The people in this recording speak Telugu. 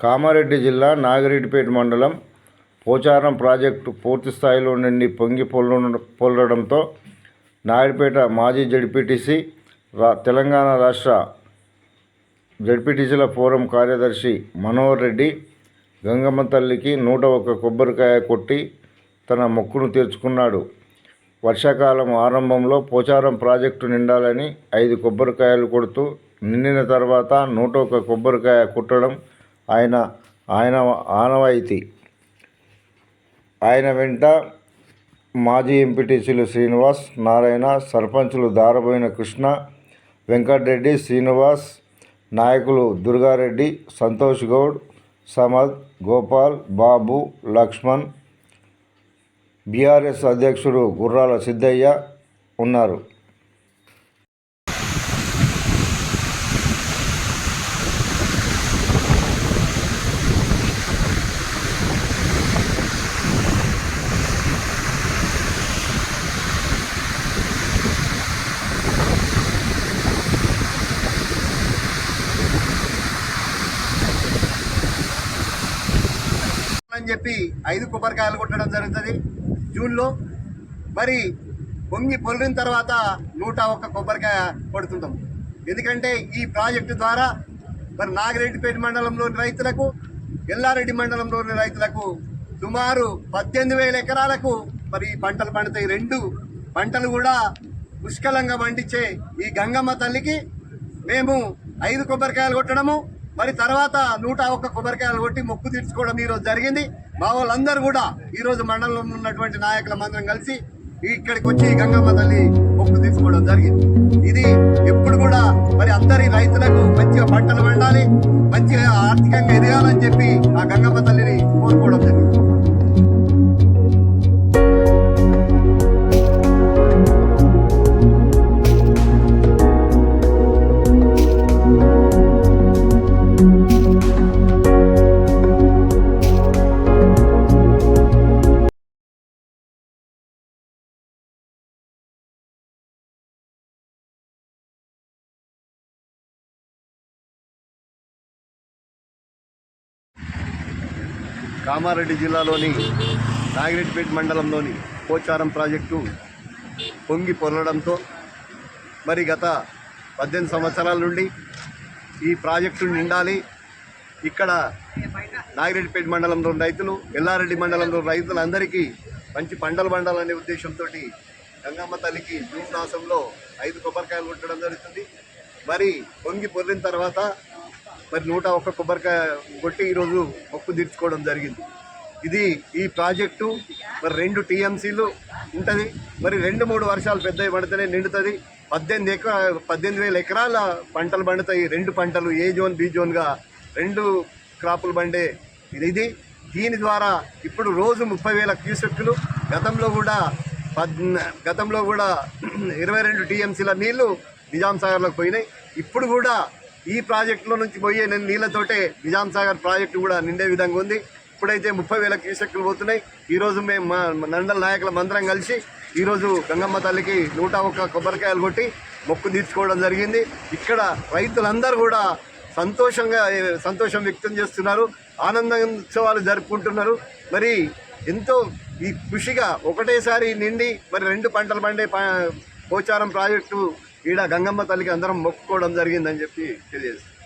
కామారెడ్డి జిల్లా నాగిరెడ్డిపేట మండలం పోచారం ప్రాజెక్టు పూర్తి స్థాయిలో నిండి పొంగి పొర్లు పొల్లడంతో నాయుడుపేట మాజీ జడ్పీటీసీ రా తెలంగాణ రాష్ట్ర జడ్పీటీసీల ఫోరం కార్యదర్శి మనోహర్ రెడ్డి గంగమ్మ తల్లికి నూట ఒక్క కొబ్బరికాయ కొట్టి తన మొక్కును తీర్చుకున్నాడు. వర్షాకాలం ఆరంభంలో పోచారం ప్రాజెక్టు నిండాలని ఐదు కొబ్బరికాయలు కొడుతూ నిండిన తర్వాత నూట ఒక్క కొబ్బరికాయ కుట్టడం ఆయన ఆయన ఆనవాయితీ. ఆయన వెంట మాజీ ఎంపీటీసీలు శ్రీనివాస్ నారాయణ సర్పంచులు దారబోయిన కృష్ణ వెంకటరెడ్డి శ్రీనివాస్ నాయకులు దుర్గారెడ్డి సంతోష్ గౌడ్ సమద్ గోపాల్ బాబు లక్ష్మణ్ బీఆర్ఎస్ అధ్యక్షుడు గుర్రాల సిద్ధయ్య ఉన్నారు. అని చెప్పి ఐదు కొబ్బరికాయలు కొట్టడం జరుగుతుంది. జూన్లో మరి పొంగి పొలిన తర్వాత నూట ఒక్క కొబ్బరికాయ కొడుతుంటాం. ఎందుకంటే ఈ ప్రాజెక్టు ద్వారా మరి నాగిరెడ్డిపేట మండలంలోని రైతులకు ఎల్లారెడ్డి మండలంలోని రైతులకు సుమారు పద్దెనిమిది వేల ఎకరాలకు మరి పంటలు పండుతాయి. రెండు పంటలు కూడా పుష్కలంగా పండించే ఈ గంగమ్మ తల్లికి మేము ఐదు కొబ్బరికాయలు కొట్టడము మరి తర్వాత నూట ఒక్క కొబ్బరికాయలు కొట్టి మొక్కు తీర్చుకోవడం ఈరోజు జరిగింది. మా వాళ్ళందరూ కూడా ఈరోజు మండలంలో ఉన్నటువంటి నాయకుల మందరం కలిసి ఇక్కడికి వచ్చి గంగమ్మ తల్లి మొక్కు తీసుకోవడం జరిగింది. ఇది ఎప్పుడు కూడా మరి అందరి రైతులకు మంచిగా పంటలు పండాలి మంచిగా ఆర్థికంగా ఎదగాలని చెప్పి ఆ గంగమ్మ తల్లిని కామారెడ్డి జిల్లాలోని నాగిరెడ్డిపేట మండలంలోని పోచారం ప్రాజెక్టు పొంగి పొరలడంతో మరి గత పద్దెనిమిది సంవత్సరాల నుండి ఈ ప్రాజెక్టు నిండాలి. ఇక్కడ నాగిరెడ్డిపేట మండలంలో రైతులు ఎల్లారెడ్డి మండలంలో రైతులందరికీ మంచి పంటలు పండాలనే ఉద్దేశంతో గంగమ్మ తల్లికి జూన్ మాసంలో ఐదు కొబ్బరికాయలు కొట్టడం జరుగుతుంది. మరి పొంగి పొర్లిన తర్వాత మరి నూట ఒక్క కొబ్బరికాయ కొట్టి ఈరోజు మొక్కు తీర్చుకోవడం జరిగింది. ఇది ఈ ప్రాజెక్టు మరి రెండు టీఎంసీలు ఉంటుంది. మరి రెండు మూడు వర్షాలు పెద్దవి పడితేనే నిండుతుంది. పద్దెనిమిది ఎకరా పద్దెనిమిది వేల ఎకరాల పంటలు పండుతాయి. రెండు పంటలు ఏ జోన్ బి జోన్గా రెండు క్రాపులు పండే ఇది. ఇది దీని ద్వారా ఇప్పుడు రోజు ముప్పై వేల క్యూసెక్కులు. గతంలో కూడా పద్ గతంలో కూడా ఇరవై రెండు టీఎంసీల నీళ్ళు నిజాం సాగర్లోకి పోయినాయి. ఇప్పుడు కూడా ఈ ప్రాజెక్టులో నుంచి పోయే నీ- నీళ్ళతోటే నిజాం సాగర్ ప్రాజెక్టు కూడా నిండే విధంగా ఉంది. ఇప్పుడైతే ముప్పై వేల క్యూసెక్కులు పోతున్నాయి. ఈరోజు మేము మా మండల నాయకుల మందరం కలిసి ఈరోజు గంగమ్మ తల్లికి నూట ఒక్క కొబ్బరికాయలు కొట్టి మొక్కు తీర్చుకోవడం జరిగింది. ఇక్కడ రైతులందరూ కూడా సంతోషంగా సంతోషం వ్యక్తం చేస్తున్నారు. ఆనందోత్సవాలు జరుపుకుంటున్నారు. మరి ఎంతో ఈ కృషిగా ఒకటేసారి నిండి మరి రెండు పంటలు పండే పోచారం ప్రాజెక్టు ఈడ గంగమ్మ తల్లికి అందరం మొక్కుకోవడం జరిగిందని చెప్పి తెలియజేస్తాం